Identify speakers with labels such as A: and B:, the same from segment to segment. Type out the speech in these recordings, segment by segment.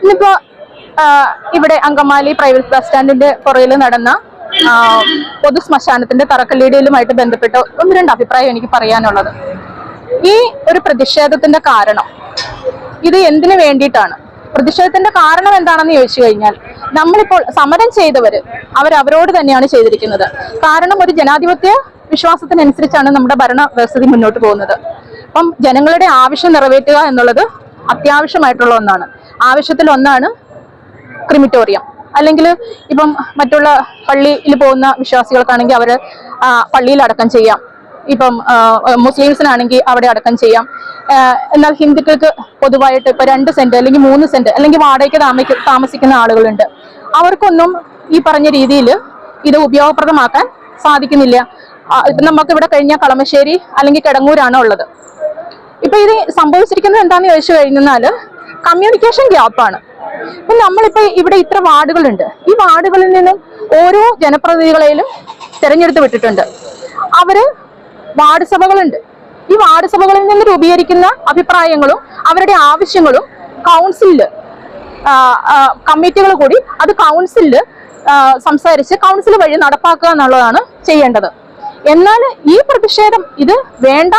A: ഇന്നിപ്പോ ഇവിടെ Angamaly private bus സ്റ്റാൻഡിന്റെ പുറയിൽ നടന്ന പൊതു ശ്മശാനത്തിന്റെ തറക്കല്ലിടയിലുമായിട്ട് ബന്ധപ്പെട്ട് ഒന്ന് രണ്ട് അഭിപ്രായം എനിക്ക് പറയാനുള്ളത്. ഈ ഒരു പ്രതിഷേധത്തിന്റെ കാരണം ഇത് എന്തിനു വേണ്ടിയിട്ടാണ്? പ്രതിഷേധത്തിന്റെ കാരണം എന്താണെന്ന് ചോദിച്ചു കഴിഞ്ഞാൽ നമ്മളിപ്പോൾ സമരം ചെയ്തവര് അവർ അവരോട് തന്നെയാണ് ചെയ്തിരിക്കുന്നത്. കാരണം ഒരു ജനാധിപത്യ വിശ്വാസത്തിനനുസരിച്ചാണ് നമ്മുടെ ഭരണ വ്യവസ്ഥിതി മുന്നോട്ട് പോകുന്നത്. അപ്പം ജനങ്ങളുടെ ആവശ്യം നിറവേറ്റുക എന്നുള്ളത് അത്യാവശ്യമായിട്ടുള്ള ഒന്നാണ്. ആവശ്യത്തിൽ ഒന്നാണ് ക്രിമിറ്റോറിയം. അല്ലെങ്കിൽ ഇപ്പം മറ്റുള്ള പള്ളിയിൽ പോകുന്ന വിശ്വാസികൾക്കാണെങ്കിൽ അവർ പള്ളിയിൽ അടക്കം ചെയ്യാം. ഇപ്പം മുസ്ലിംസിനാണെങ്കിൽ അവിടെ അടക്കം ചെയ്യാം. എന്നാൽ ഹിന്ദുക്കൾക്ക് പൊതുവായിട്ട് ഇപ്പം രണ്ട് സെന്റ് അല്ലെങ്കിൽ മൂന്ന് സെന്റ് അല്ലെങ്കിൽ വാടകയ്ക്ക് താമസിക്ക താമസിക്കുന്ന ആളുകളുണ്ട്. അവർക്കൊന്നും ഈ പറഞ്ഞ രീതിയിൽ ഇത് ഉപയോഗപ്രദമാക്കാൻ സാധിക്കുന്നില്ല. നമുക്ക് ഇവിടെ കഴിഞ്ഞ കളമശ്ശേരി അല്ലെങ്കിൽ കിടങ്ങൂരാണ് ഉള്ളത്. ഇപ്പം ഇത് സംഭവിച്ചിരിക്കുന്നത് എന്താണെന്ന് ചോദിച്ചു കഴിഞ്ഞാൽ കമ്മ്യൂണിക്കേഷൻ ഗ്യാപ്പാണ് ഇപ്പൊ നമ്മളിപ്പോ ഇവിടെ ഇത്ര വാർഡുകളുണ്ട്. ഈ വാർഡുകളിൽ നിന്നും ഓരോ ജനപ്രതിനിധികളെയും തെരഞ്ഞെടുത്ത് വിട്ടിട്ടുണ്ട്. അവർ വാർഡ് സഭകളുണ്ട്. ഈ വാർഡ് സഭകളിൽ നിന്ന് രൂപീകരിക്കുന്ന അഭിപ്രായങ്ങളും അവരുടെ ആവശ്യങ്ങളും കൗൺസിലിൽ കമ്മിറ്റികൾ കൂടി അത് കൗൺസിലിൽ സംസാരിച്ച് കൗൺസിൽ വഴി നടപ്പാക്കുക എന്നുള്ളതാണ് ചെയ്യേണ്ടത്. എന്നാൽ ഈ പ്രതിഷേധം ഇത് വേണ്ട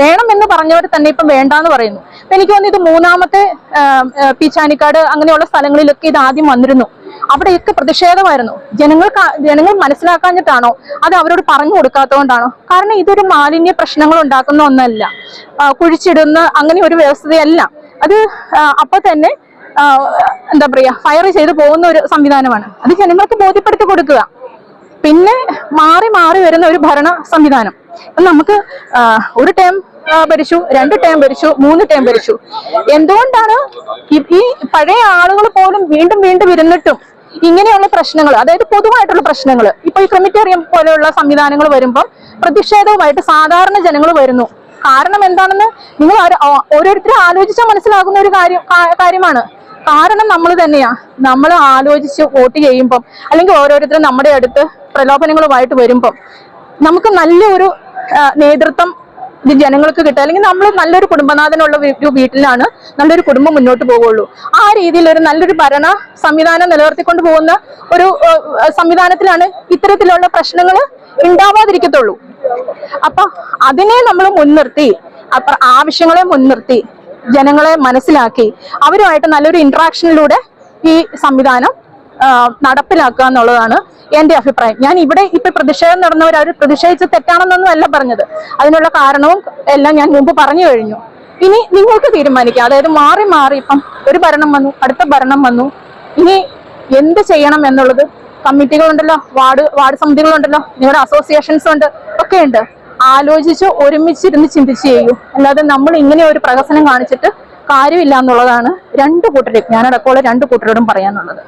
A: വേണം എന്ന് പറഞ്ഞവർ തന്നെ ഇപ്പം വേണ്ട എന്ന് പറയുന്നു എനിക്ക് തോന്നുന്നു ഇത് മൂന്നാമത്തെ പീച്ചാനിക്കാട് അങ്ങനെയുള്ള സ്ഥലങ്ങളിലൊക്കെ ഇത് ആദ്യം വന്നിരുന്നു. അവിടെയൊക്കെ പ്രതിഷേധമായിരുന്നു. ജനങ്ങൾക്ക് ജനങ്ങൾ മനസ്സിലാക്കാഞ്ഞിട്ടാണോ? അത് അവരോട് പറഞ്ഞു കൊടുക്കാത്തതുകൊണ്ടാണോ? കാരണം ഇതൊരു മാലിന്യ പ്രശ്നങ്ങൾ ഉണ്ടാക്കുന്ന ഒന്നല്ല. കുഴിച്ചിടുന്ന അങ്ങനെ ഒരു വ്യവസ്ഥയല്ല. അത് അപ്പൊ തന്നെ എന്താ പറയാ ഫയർ ചെയ്ത് പോകുന്ന ഒരു സംവിധാനമാണ്. അത് ജനങ്ങൾക്ക് ബോധ്യപ്പെടുത്തി കൊടുക്കുക. പിന്നെ മാറി മാറി വരുന്ന ഒരു ഭരണ സംവിധാനം. നമുക്ക് ഒരു ടേം ഭരിച്ചു രണ്ട് ടേം ഭരിച്ചു മൂന്ന് ടേം ഭരിച്ചു. എന്തുകൊണ്ടാണ് ഈ പഴയ ആളുകൾ പോലും വീണ്ടും വീണ്ടും ഇരുന്നിട്ടും ഇങ്ങനെയുള്ള പ്രശ്നങ്ങൾ അതായത് പൊതുവായിട്ടുള്ള പ്രശ്നങ്ങൾ? ഇപ്പൊ ഈ ക്രിമിറ്റേറിയം പോലെയുള്ള സംവിധാനങ്ങൾ വരുമ്പം പ്രതിഷേധവുമായിട്ട് സാധാരണ ജനങ്ങൾ വരുന്നു. കാരണം എന്താണെന്ന് നിങ്ങൾ ഓരോരുത്തരും ആലോചിച്ചാൽ മനസ്സിലാകുന്ന ഒരു കാര്യം കാര്യമാണ്. കാരണം നമ്മൾ തന്നെയാ. നമ്മൾ ആലോചിച്ച് വോട്ട് ചെയ്യുമ്പം അല്ലെങ്കിൽ ഓരോരുത്തരും നമ്മുടെ അടുത്ത് പ്രലോഭനങ്ങളുമായിട്ട് വരുമ്പം നമുക്ക് നല്ലൊരു നേതൃത്വം ജനങ്ങൾക്ക് കിട്ടുക. അല്ലെങ്കിൽ നമ്മൾ നല്ലൊരു കുടുംബനാഥനുള്ള ഒരു വീട്ടിലാണ് നല്ലൊരു കുടുംബം മുന്നോട്ട് പോകുള്ളൂ. ആ രീതിയിൽ ഒരു നല്ലൊരു ഭരണ സംവിധാനം നിലനിർത്തിക്കൊണ്ട് പോകുന്ന ഒരു സംവിധാനത്തിലാണ് ഇത്തരത്തിലുള്ള പ്രശ്നങ്ങൾ ഉണ്ടാവാതിരിക്കത്തുള്ളൂ. അപ്പൊ അതിനെ നമ്മൾ മുൻനിർത്തി ആവശ്യങ്ങളെ മുൻനിർത്തി ജനങ്ങളെ മനസ്സിലാക്കി അവരുമായിട്ട് നല്ലൊരു ഇൻട്രാക്ഷനിലൂടെ ഈ സംവിധാനം നടപ്പിലാക്കുക എന്നുള്ളതാണ് എന്റെ അഭിപ്രായം. ഞാൻ ഇവിടെ ഇപ്പൊ പ്രതിഷേധം നടന്നവർ അവർ പ്രതിഷേധിച്ച് തെറ്റാണെന്നൊന്നും അല്ല പറഞ്ഞത്. അതിനുള്ള കാരണവും എല്ലാം ഞാൻ മുമ്പ് പറഞ്ഞു കഴിഞ്ഞു. ഇനി നിങ്ങൾക്ക് തീരുമാനിക്കാം. അതായത് മാറി മാറി ഇപ്പം ഒരു ഭരണം വന്നു അടുത്ത ഭരണം വന്നു. ഇനി എന്ത് ചെയ്യണം എന്നുള്ളത് കമ്മിറ്റികളുണ്ടല്ലോ വാർഡ് വാർഡ് സമിതികളുണ്ടല്ലോ നിങ്ങളുടെ അസോസിയേഷൻസ് ഉണ്ട് ഒക്കെ ഉണ്ട് ആലോചിച്ച് ഒരുമിച്ചിരുന്ന് ചിന്തിച്ച് ചെയ്യൂ. അല്ലാതെ നമ്മൾ ഇങ്ങനെ ഒരു പ്രഹസനം കാണിച്ചിട്ട് കാര്യമില്ല എന്നുള്ളതാണ് രണ്ടു കൂട്ടരും. ഞാനടക്കമുള്ള രണ്ടു കൂട്ടരോടും പറയാനുള്ളത്.